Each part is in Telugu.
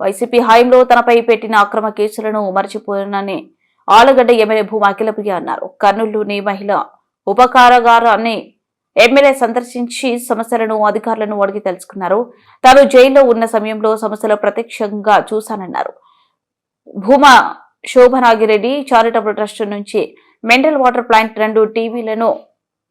వైసీపీ హయాంలో తనపై పెట్టిన అక్రమ కేసులను మర్చిపోయానని ఆలగడ్డ ఎమ్మెల్యే భూమా అఖిలప్రియ అన్నారు. కర్నూలులోని మహిళ ఉపకారగారాన్ని ఎమ్మెల్యే సందర్శించి సమస్యలను అధికారులను అడిగి తెలుసుకున్నారు. తాను జైల్లో ఉన్న సమయంలో సమస్యలు ప్రత్యక్షంగా చూశానన్నారు. భూమా శోభనాగిరెడ్డి చారిటబుల్ ట్రస్ట్ నుంచి మినరల్ వాటర్ ప్లాంట్ రెండు టీవీలను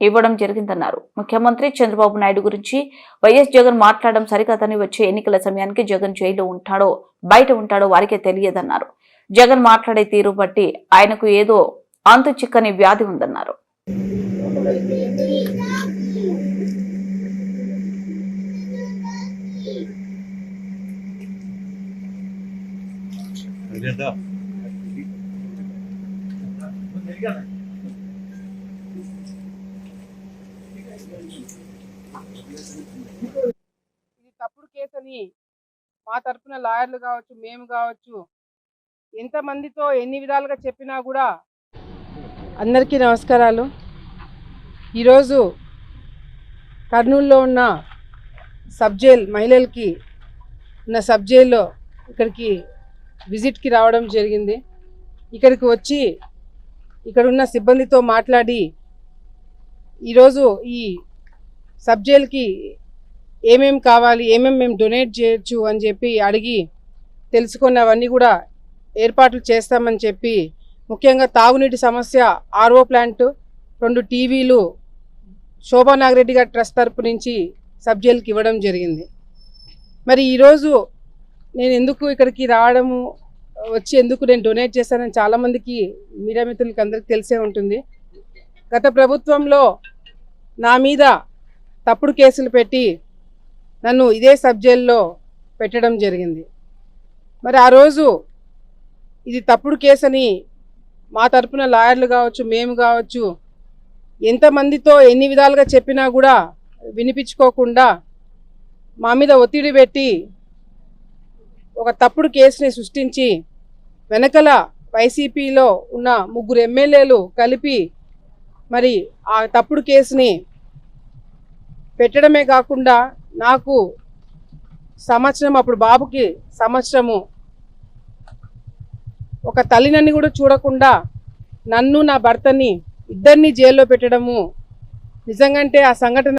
ఇవ్వడం జరిగిందన్నారు. ముఖ్యమంత్రి చంద్రబాబు నాయుడు గురించి వైఎస్ జగన్ మాట్లాడడం సరికాదని వచ్చే ఎన్నికల సమయానికి జగన్ జైల్లో ఉంటాడో బయట ఉంటాడో వారికే తెలియదన్నారు. జగన్ మాట్లాడే తీరు బట్టి ఆయనకు ఏదో అంతు చిక్కని వ్యాధి ఉందన్నారు. అదేంటా? ఇది తప్పుడు కేసు అని మా తరపున లాయర్లు కావచ్చు మేము కావచ్చు ఎంతమందితో ఎన్ని విధాలుగా చెప్పినా కూడా అందరికీ నమస్కారాలు. ఈరోజు కర్నూలులో ఉన్న సబ్ జైల్ మహిళలకి ఉన్న సబ్ జైల్లో ఇక్కడికి విజిట్కి రావడం జరిగింది. ఇక్కడికి వచ్చి ఇక్కడ ఉన్న సిబ్బందితో మాట్లాడి ఈరోజు ఈ సబ్ జైల్కి ఏమేం కావాలి ఏమేం మేము డొనేట్ చేయొచ్చు అని చెప్పి అడిగి తెలుసుకున్నవన్నీ కూడా ఏర్పాట్లు చేస్తామని చెప్పి ముఖ్యంగా తాగునీటి సమస్య ఆర్ఓ ప్లాంట్ రెండు టీవీలు శోభా నాగరెడ్డి గారి ట్రస్ట్ తరపు నుంచి సబ్ జైలుకి ఇవ్వడం జరిగింది. మరి ఈరోజు నేను ఎందుకు ఇక్కడికి రావడము వచ్చి ఎందుకు నేను డొనేట్ చేశానని చాలామందికి మీడియా మిత్రులకి అందరికీ తెలిసే ఉంటుంది. గత ప్రభుత్వంలో నా మీద తప్పుడు కేసులు పెట్టి నన్ను ఇదే సబ్జెక్ట్లో పెట్టడం జరిగింది. మరి ఆ రోజు ఇది తప్పుడు కేసు అని మా తరపున లాయర్లు కావచ్చు మేము కావచ్చు ఎంతమందితో ఎన్ని విధాలుగా చెప్పినా కూడా వినిపించుకోకుండా మా మీద ఒత్తిడి పెట్టి ఒక తప్పుడు కేసుని సృష్టించి వెనకల వైసీపీలో ఉన్న ముగ్గురు ఎమ్మెల్యేలు కలిపి మరి ఆ తప్పుడు కేసుని పెట్టడమే కాకుండా నాకు సంవత్సరం అప్పుడు బాబుకి సంవత్సరము ఒక తల్లినని కూడా చూడకుండా నన్ను నా భర్తని ఇద్దరిని జైల్లో పెట్టడము నిజంగంటే ఆ సంఘటన